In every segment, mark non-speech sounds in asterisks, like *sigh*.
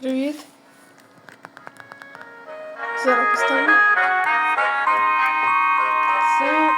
Привіт. Зараз поставлю. Це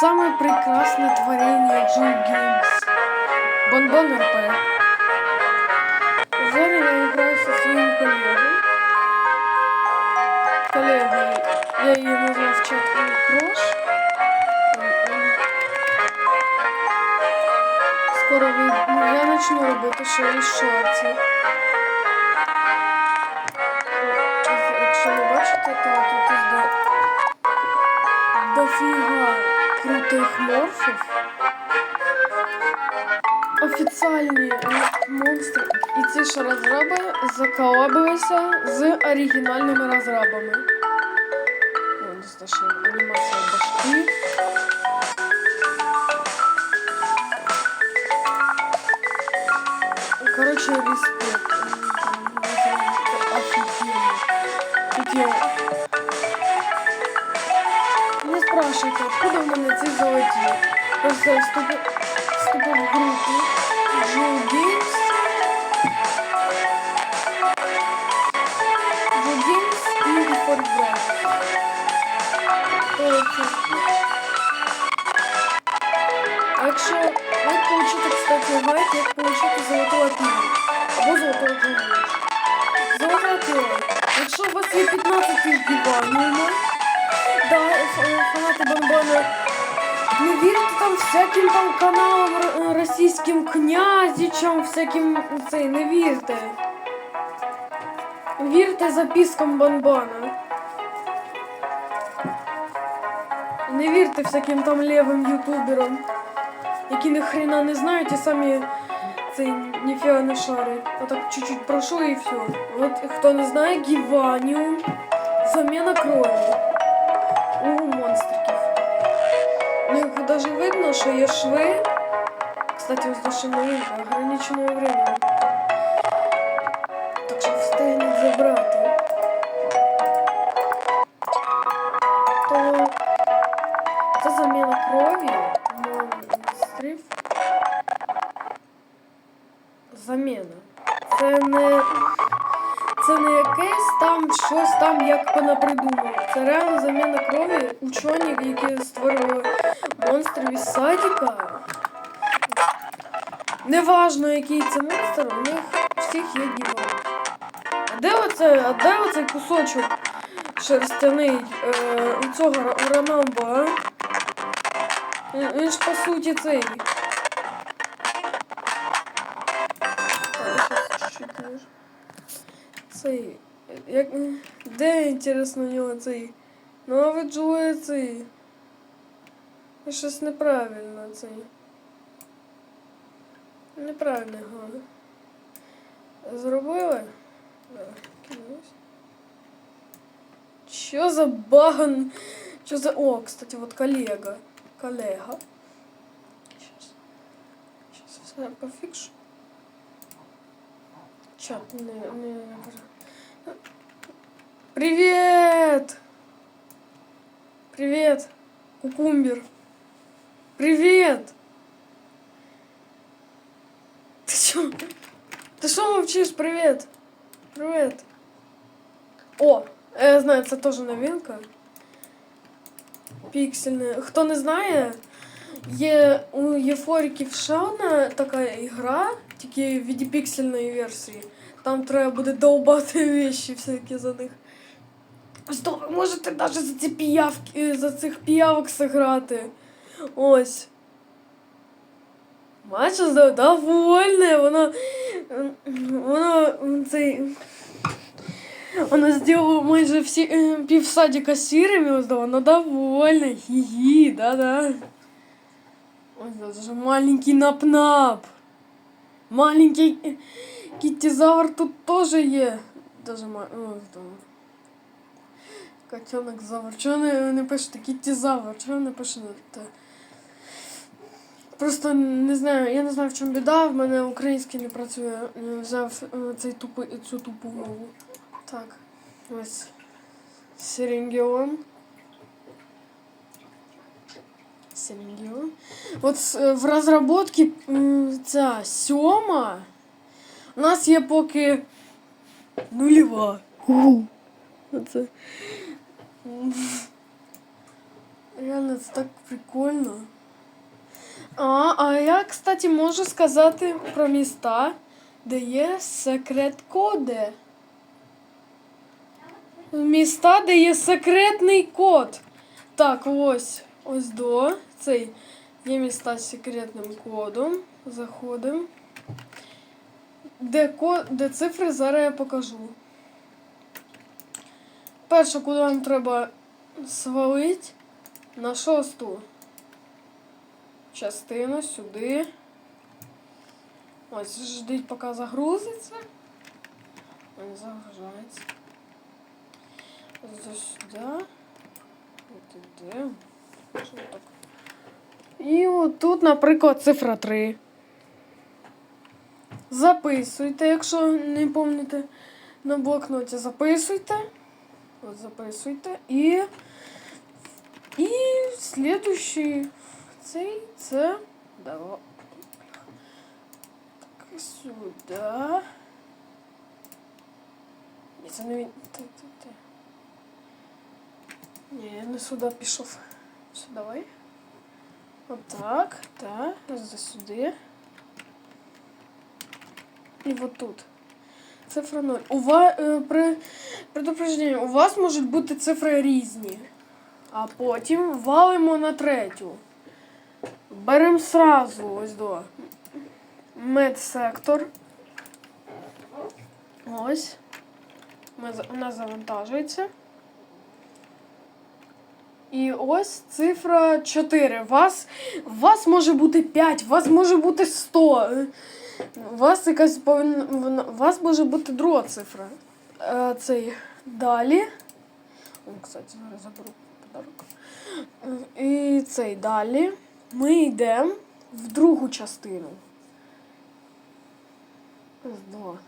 саме прекрасне творення Joe Games. Бонбон РП. Зараз я граю зі своїм колегою. Колегою, я її назвав чат Крош. Скоро ви... ну, я почну робити ще і шорти. Дофіга крутих морфів. Офіціальні монстри. І ці ж розраби заколабилися з оригінальними розрабами. О, ще анімація башки. Короче, респект. Золоті. Просто вступив, вступив в групу. Joe Games і Brand. А якщо як получити, кстати, гайд, як получити золотого піва. Або золотого піва. Золотого піва. Якщо у вас є 15 тисяч диванів, да, ф- фанати Бонбона, не вірте там всяким там каналам російським князічам, всяким цей, не вірте. Вірте запискам Бонбона. Не вірте всяким там левим ютуберам які ні хрена не знають і самі цей ніфіга не шарять. Отак чуть-чуть пройшли і все. От хто не знає, гіваніум, заміна крові у монстриків. Них навіть видно, що є шви. Кстати, душі новинка, ограничене время. Так що встигнуть забрати. Щось там як понапридумали. Це реально заміна крові учені, які створювали монстрів із садика. Неважно, який це монстр, у них всіх є діва. А де оце, а де оцей кусочок шерстяний е, у цього Ранамба, а? Він, ж по суті цей. Цей. Як. Де інтересно у нього цей? Ну а ви Джоє цей. Щось неправильно цей. Неправильно його. Зробили? Чё за баган? Чё за... О, кстати, вот коллега. Коллега. Сейчас. Сейчас я пофикшу. Чат, не, не, не. Привет! Привет! Кукумбер! Привет! Ты чё? Ты что молчишь? Привет! Привет! О, я знаю, це теж новинка. Піксельне. Хто не знає, є у Єфоріків Шауна така ігра, тільки в віді піксельної версії. Там треба буде довбати вещі всякі за них. Що ви можете навіть за ці піявки, за цих піявок зіграти. Ось. Бачиш, довольне, воно. Воно цей. Вона зробила майже всі е, півсадика сірими, ось да, вона довольна. Хі-хі, да-да. Ось да, даже маленький нап-нап. Маленький кіттізавр тут теж є. Даже ма... Ось там. Котенок завр. Чого не, не пишете кіттізавр? Чого не пишете? Просто не знаю, я не знаю в чому біда, в мене український не працює. Я Взяв е, цей тупий, цю тупу мову. Так, ось Серенгіон. Серенгіон. От е, в розробці ця сьома. У нас є поки Нульова. Угу. Це... Реально, це так прикольно. А, а я, кстати, можу сказати про міста, де є секрет-коди. Міста, де є секретний код. Так, ось. Ось до. Цей. Є міста з секретним кодом. Заходимо. Де, де цифри зараз я покажу. Перше, куди вам треба свалити, на шосту частину сюди. Ось, ждіть, поки загрузиться. Він загружається. Ось сюди. От іде. І от тут, наприклад, цифра 3. Записуйте, якщо не пам'ятаєте на блокноті, записуйте. От записуйте. І. І слідущий цей це. Давай. Так, сюди. Ні, це не він. Ні, я не сюди пішов. Все, давай. Отак, так, за сюди. І вот тут. Цифра 0. У вас, при предупрежденні, у вас можуть бути цифри різні. А потім валимо на третю. Беремо сразу ось до медсектор. Ось. Ми, у нас завантажується. І ось цифра 4. Вас, вас може бути 5, вас може бути 100. У вас якась повинна. У вас може бути друга цифра. Е, цей далі. О, кстати, зараз заберу подарок. Е, І цей далі. Ми йдемо в другу частину. Два.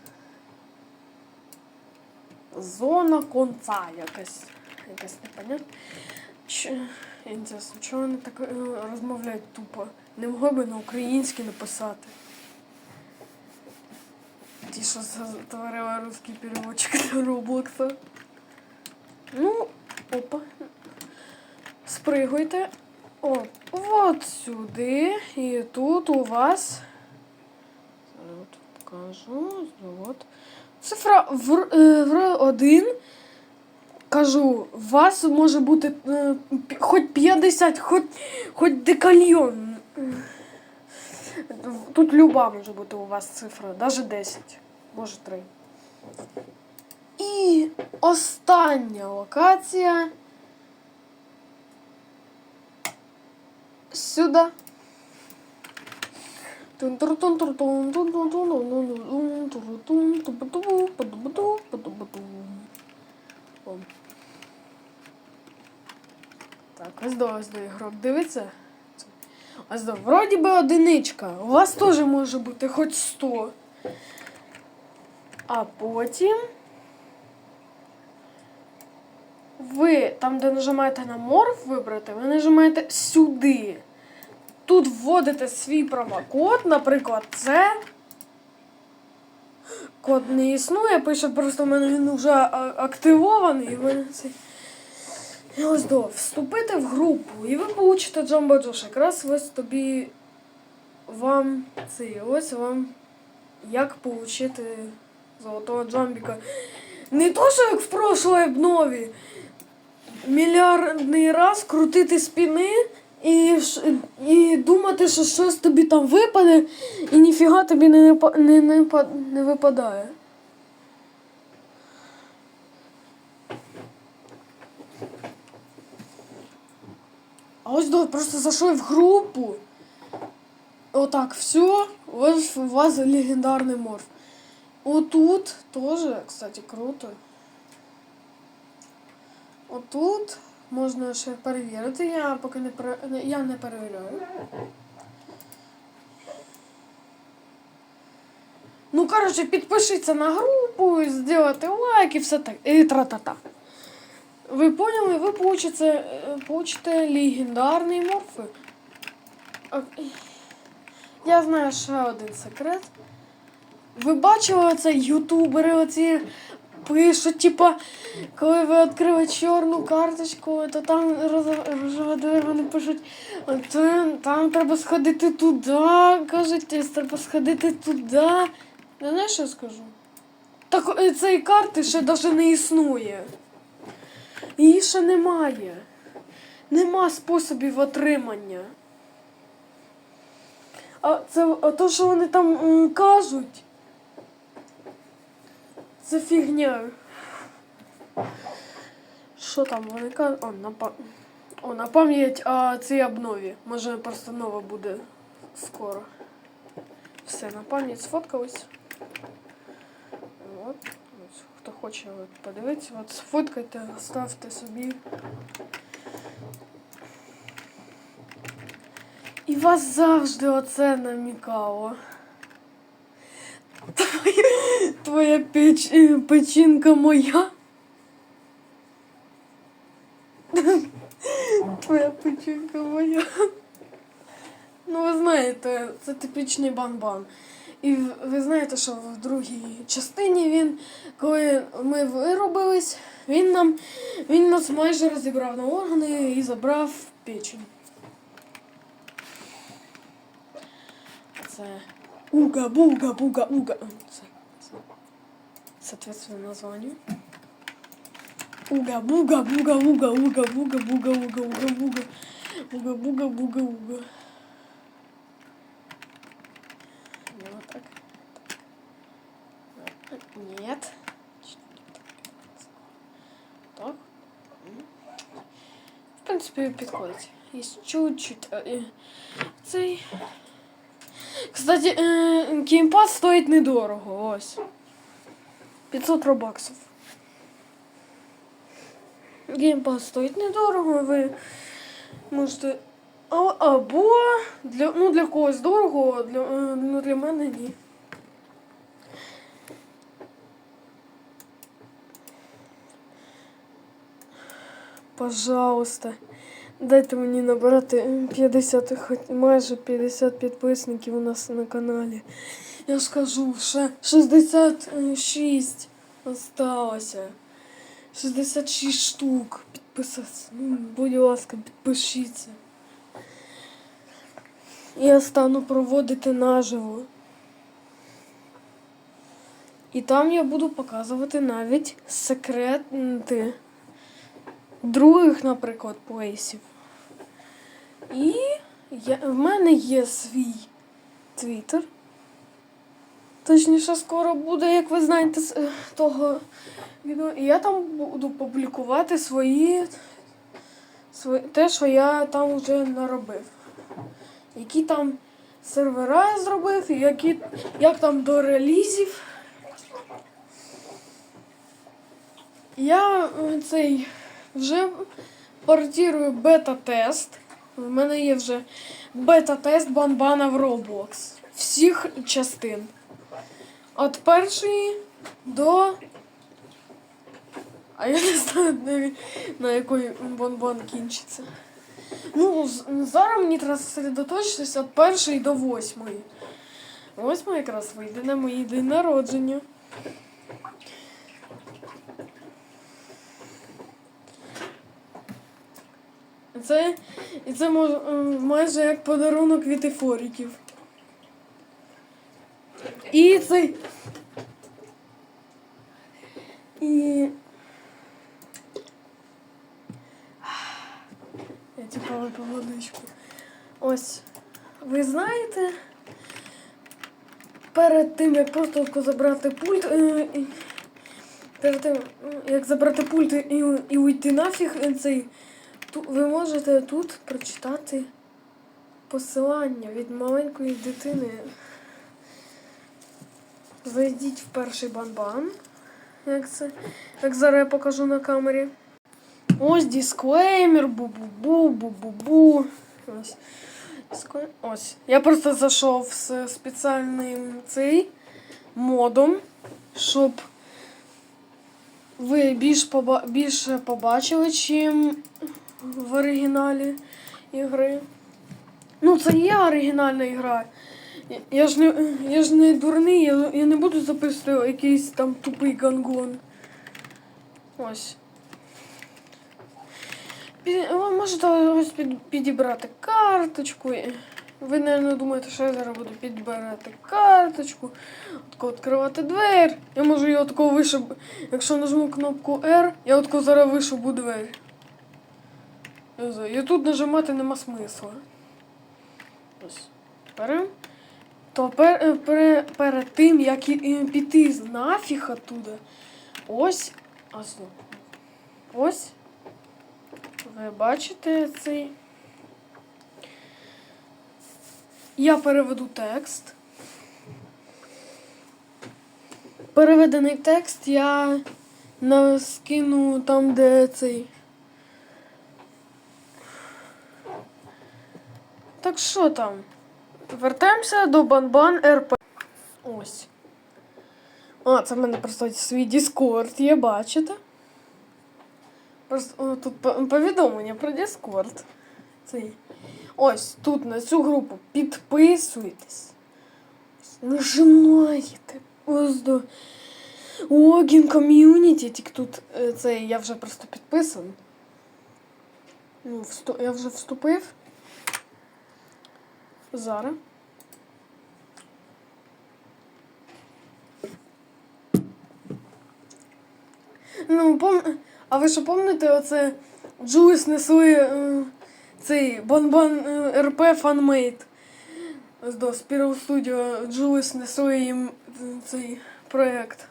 Зона конца якась. Якась непонятна. Інтересно, чого вони так е, розмовляють тупо? Не могли би на українській написати. Ті, що створила русський переводчик *laughs* до Роблокса. Ну, опа. Спригуйте. О, от сюди. І тут у вас. Зараз покажу. От. Цифра в, е, в один. Кажу, у вас може бути е, хоч 50, хоч, хоч декальйон. Тут люба може бути у вас цифра, навіть 10, може 3. І остання локація. Сюди. Так, ось до ось до ігрок. Дивіться. Ось до. Вроді би одиничка. У вас теж може бути хоч 100. А потім. Ви там, де нажимаєте на морф вибрати, ви нажимаєте сюди. Тут вводите свій промокод, наприклад, це. Код не існує, пише просто в мене він вже активований. і І ось до. Вступити в групу, і ви получите Джамбо Джош. Якраз ось тобі вам цей ось вам як получити золотого джамбіка. Не то, що як в прошлій обнові. Мільярдний раз крутити спіни і, і думати, що щось тобі там випаде, і ніфіга тобі не, не, не, не випадає. А ось до просто зайшов в групу. Отак, все, ось у вас легендарний морф. Отут теж, кстати, круто. Отут можна ще перевірити. Я поки не не- я не перевіряю. Ну, коротше, підпишіться на групу, зробите лайк і все так. І тра-та-та. Ви поняли? Ви получите, е, получите легендарний морфи. Я знаю ще один секрет. Ви бачили оце ютубери, оці пишуть, типа, коли ви відкрили чорну карточку, то там роз- рожева двері, вони пишуть, «От, е, там треба сходити туди, кажуть, «е, треба сходити туди. Не знаєш, що я скажу? Так е, цієї карти ще навіть не існує. Її ще немає. Нема способів отримання. А це то, що вони там кажуть, це фігня. Що там вони кажуть? О, на. О, на пам'ять о цій обнові. Може просто нова буде скоро. Все, на пам'ять сфоткались. От. Хто хоче от, подивитися, от сфоткайте, ставте собі. І вас завжди оце намікало. Твоя, печ, е, печінка моя. Твоя печінка моя. Ну, ви знаєте, це типічний бан-бан. І ви знаєте, що в другій частині він, коли ми виробились, він нам він нас майже розібрав на органи і забрав печень. Це уга, буга, буга, уга. Це, це соответственно названию. Уга, буга, буга, уга, уга, буга, буга, уга, уга, буга. Буга, буга, буга, уга. Ну, вот так. Так. Нет. Так. М. В принципі, підходить. Є чуть-чуть. е, е, Цей. Кстати, е, геймпад стоїть недорого. Ось. 500 робаксів. Геймпад стоїть недорого, ви можете. А- Або для, ну, для когось дорого, для, е, ну, для мене ні. Пожалуйста. Дайте мені набрати 50, хоч майже 50 підписників у нас на каналі. Я ж кажу, ще 66 осталося. 66 штук. Підписатися. Ну, будь ласка, підпишіться. Я стану проводити наживо. І там я буду показувати навіть секрети других, наприклад, плейсів. І я, в мене є свій твіттер. Точніше, скоро буде, як ви знаєте, з е, того відео. І я там буду публікувати свої, свої те, що я там вже наробив. Які там сервера я зробив, і які, як там до релізів. Я е, цей вже портирую бета-тест. У мене є вже бета-тест банбана в Roblox. Всіх частин. От першої до. А я не знаю, на якої бонбон кінчиться. Ну, зараз мені треба зосередоточитися від першої до восьмої. Восьма якраз вийде на мій день народження. Це, і це мож, е, майже як подарунок від ефоріків. І цей. І. Я типа випив водичку. Ось. Ви знаєте, перед тим, як просто забрати пульт. е, Перед тим, як забрати пульт і, і уйти нафіг, е, цей. Ви можете тут прочитати посилання від маленької дитини. Зайдіть в перший банбан. Як це? Як зараз я покажу на камері. Ось дисклеймер, бу-бу-бу, бу-бу-бу. Ось. Ось. Я просто зайшов з спеціальним цей модом, щоб ви більш поба... більше побачили, чим в оригіналі ігри. Ну, це є оригінальна ігра. Я- Я ж не, я ж не дурний, я, я не буду записувати якийсь там тупий гангон. Ось. Можете ось під, підібрати карточку. Ви, мабуть, думаєте, що я зараз буду підбирати карточку, отако відкривати двері. Я можу її отако вишиб... Якщо нажму кнопку R, я отако зараз вишибу двері. Не знаю, І тут нажимати нема смисла. Ось. Берем. То пер, е, пере- перед тим, як і- і піти з нафіг оттуда, ось. А. Ось. Ви бачите цей. Я переведу текст. Переведений текст я скину там, де цей. Так що там? Вертаємося до Банбан РП. Ось. А, це в мене просто свій Discord є, бачите? Просто тут повідомлення про Discord. Цей. Ось тут на цю групу підписуйтесь. Нажимаєте. До логін ком'юніті. Тільки тут е, цей я вже просто підписан. Ну, всту... я вже вступив. Зараз. Ну, пом... А ви що пам'ятаєте, оце Джуліс несли е, цей Банбан е, РП фанмейт. Ось до Spiral Studio Джуліс несли їм е, цей проєкт.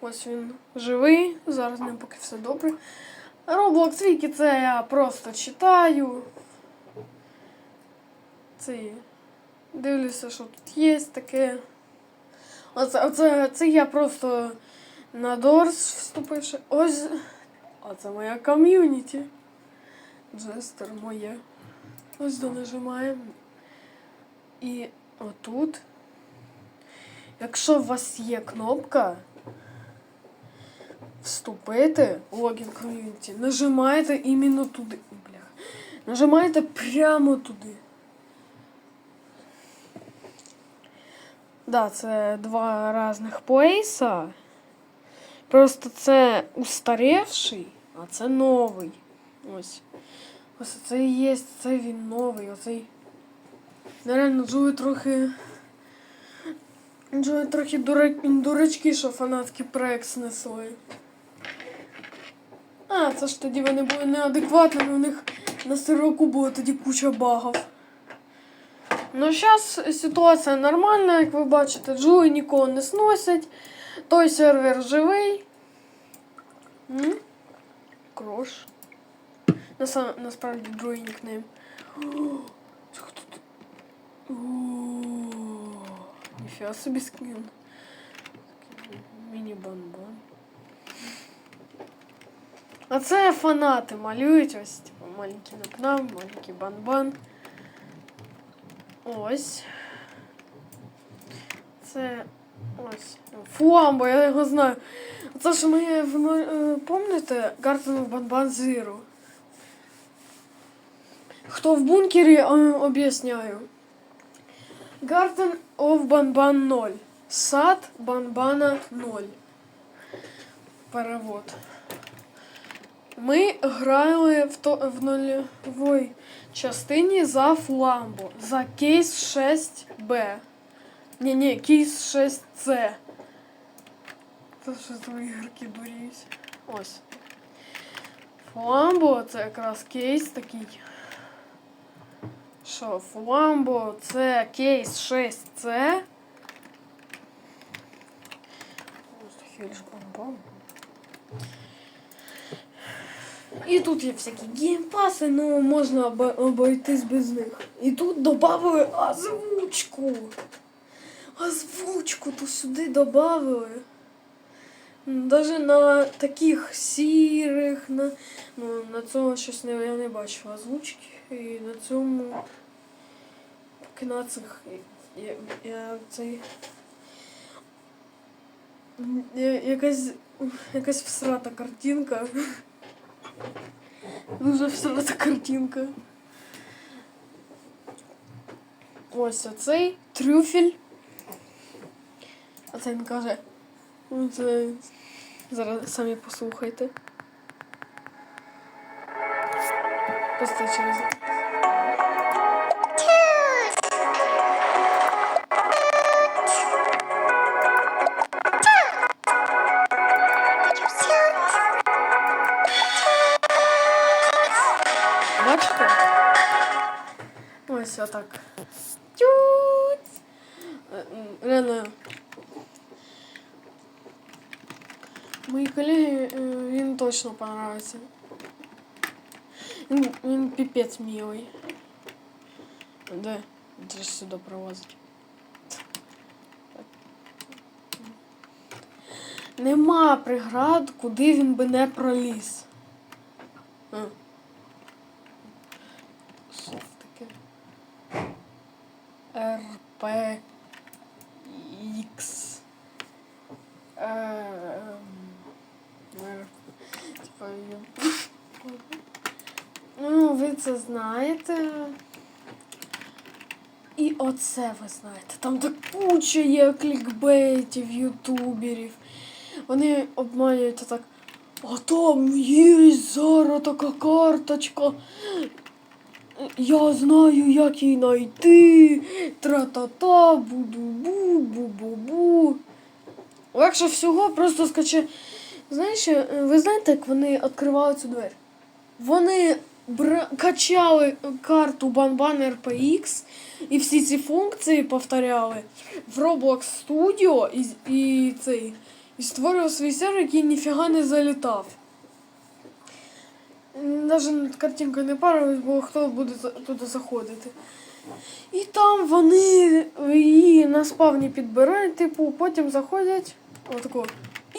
Ось він живий, зараз з ним поки все добре. Roblox Wiki це я просто читаю. Цей. Дивлюся, що тут є таке. Оце, оце, це я просто на Doors вступивши. Ось. А це моя ком'юніті. Джестер моє. Ось до нажимаємо. І отут. Якщо у вас є кнопка вступити в логін ком'юніті, нажимаєте іменно туди. Бля. Нажимаєте прямо туди. Да, це два різних плейса. Просто це устаревший, а це новий. Ось. Ось це і є, це він новий, оцей. Нереально, Джуї трохи. Джуї трохи дура... дурачки, що фанатський проект снесли. А, це ж тоді вони були неадекватними, у них на сироку було тоді куча багів. Ну, зараз ситуація нормальна, як ви бачите, Джуї нікого не сносять. Той сервер живий. М? Крош. Наса... Насправді другий нікнейм. О, Це хто тут? О, Ніфіга собі скін. Міні-бан-бан. А це фанати малюють ось, типу, маленький нокнам, маленький бан-бан. Ось. Це ось. Фуамбо, я його знаю. Це ж ми е, Garden of Banban Zero? Хто в бункері, е, об'ясняю. Garden of Banban 0. Сад Банбана 0. Перевод. Ми грали в, то, в нульовій частині за Фламбо. За кейс 6Б. Ні, ні, кейс 6С. Це що за ігорки дуріють. Ось. Фламбо це якраз кейс такий. Що, Фламбо це кейс 6С. Ось хіль І тут є всякі геймпаси, ну можна обойтись без них. І тут додали озвучку. Озвучку тут сюди додали. Даже на таких сірих, на, ну, на цьому щось не, я не бачила озвучки. І на цьому на цих я, я цей. Я- Якась, якась всрата картинка. Дуже эта картинка. Ось оцей трюфель. А це він каже. «Ну, Це Зараз самі послухайте. Просто через. Мої колеги, е, він точно понравиться. Він, він піпець милий. Де ж сюди провозить? Нема преград, куди він би не проліз. А. Що це таке? РП Х. Ем, е, Типа, я- Ну, ви це знаєте. І оце ви знаєте. Там так куча є клікбейтів, ютуберів. Вони обманюють так. А там є зараз така карточка. Я знаю, як її знайти. Тра-та-та, бу-бу-бу, бу-бу-бу. Легше всього просто скачи. Знаєш, ви знаєте, як вони відкривали цю двері? Вони бра... качали карту Banban RPX і всі ці функції повторяли в Roblox Studio і, і цей. І створював свій сервер, який ніфіга не залітав. Навіть картинка не парилась, бо хто буде туди заходити. І там вони її на спавні підбирають, типу, потім заходять. Отако.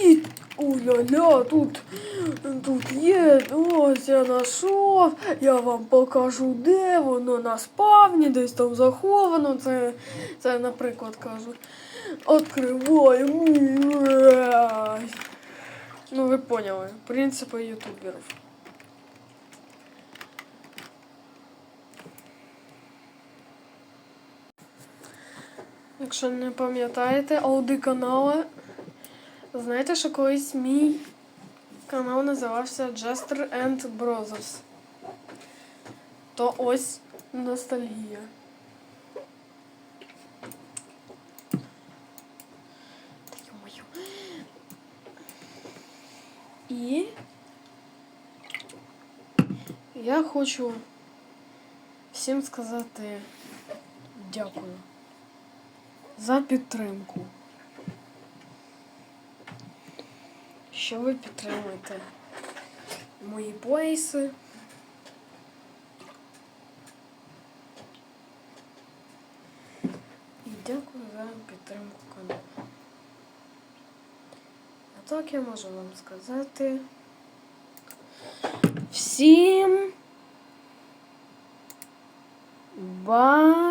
І уля-ля, тут, тут є, ось я знайшов, я вам покажу, де воно на спавні, десь там заховано. Це, це наприклад, кажу. Откриваємо. Ну, ви поняли. Принципи ютуберів. Якщо не пам'ятаєте, ауди канали. Знаєте, що колись мій канал називався Jester and Brothers. То ось ностальгія. І я хочу всім сказати дякую за підтримку. Що ви підтримуєте мої пояси. І дякую за підтримку каналу. А так я можу вам сказати. Всім ба.